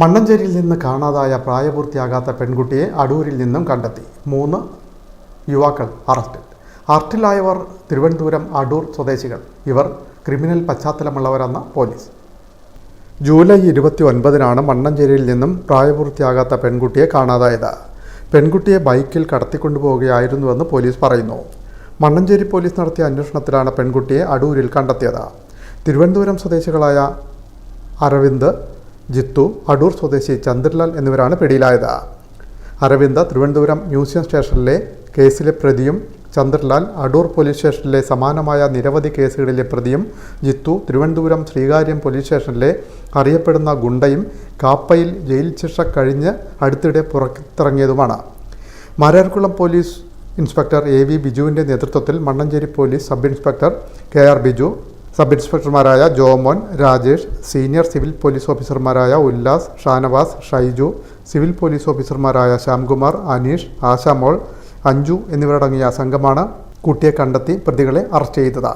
മണ്ണഞ്ചേരിയിൽ നിന്ന് കാണാതായ പ്രായപൂർത്തിയാകാത്ത പെൺകുട്ടിയെ അടൂരിൽ നിന്നും കണ്ടെത്തി. മൂന്ന് യുവാക്കൾ അറസ്റ്റിൽ അറസ്റ്റിലായവർ തിരുവനന്തപുരം അടൂർ സ്വദേശികൾ. ഇവർ ക്രിമിനൽ പശ്ചാത്തലമുള്ളവരെന്ന പോലീസ്. ജൂലൈ ഇരുപത്തി ഒൻപതിനാണ് മണ്ണഞ്ചേരിയിൽ നിന്നും പ്രായപൂർത്തിയാകാത്ത പെൺകുട്ടിയെ കാണാതായത്. പെൺകുട്ടിയെ ബൈക്കിൽ കടത്തിക്കൊണ്ടുപോവുകയായിരുന്നുവെന്ന് പോലീസ് പറയുന്നു. മണ്ണഞ്ചേരി പോലീസ് നടത്തിയ അന്വേഷണത്തിലാണ് പെൺകുട്ടിയെ അടൂരിൽ കണ്ടെത്തിയത്. തിരുവനന്തപുരം സ്വദേശികളായ അരവിന്ദ് ജിത്തു അടൂർ സ്വദേശി ചന്ദ്രലാൽ എന്നിവരാണ് പിടിയിലായത്. അരവിന്ദ തിരുവനന്തപുരം മ്യൂസിയം സ്റ്റേഷനിലെ കേസിലെ പ്രതിയും ചന്ദ്രലാൽ അടൂർ പോലീസ് സ്റ്റേഷനിലെ സമാനമായ നിരവധി കേസുകളിലെ പ്രതിയും ജിത്തു തിരുവനന്തപുരം ശ്രീകാര്യം പോലീസ് സ്റ്റേഷനിലെ അറിയപ്പെടുന്ന ഗുണ്ടയും കാപ്പയിൽ ജയിൽ ശിക്ഷ കഴിഞ്ഞ് അടുത്തിടെ പുറത്തിറങ്ങിയതുമാണ്. Mararikulam police inspector A V ബിജുവിന്റെ നേതൃത്വത്തിൽ Mannancherry police sub inspector K R Biju sub ഇൻസ്പെക്ടർമാരായ Jomon Rajesh senior civil police ഓഫീസർമാരായ ഉല്ലാസ് ഷാനവാസ് ഷൈജു സിവിൽ പോലീസ് ഓഫീസർമാരായ ശ്യാംകുമാർ അനീഷ് ആശാമോൾ അഞ്ജു എന്നിവരടങ്ങിയ സംഘമാണ് കുട്ടിയെ കണ്ടെത്തി പ്രതികളെ അറസ്റ്റ് ചെയ്തത്.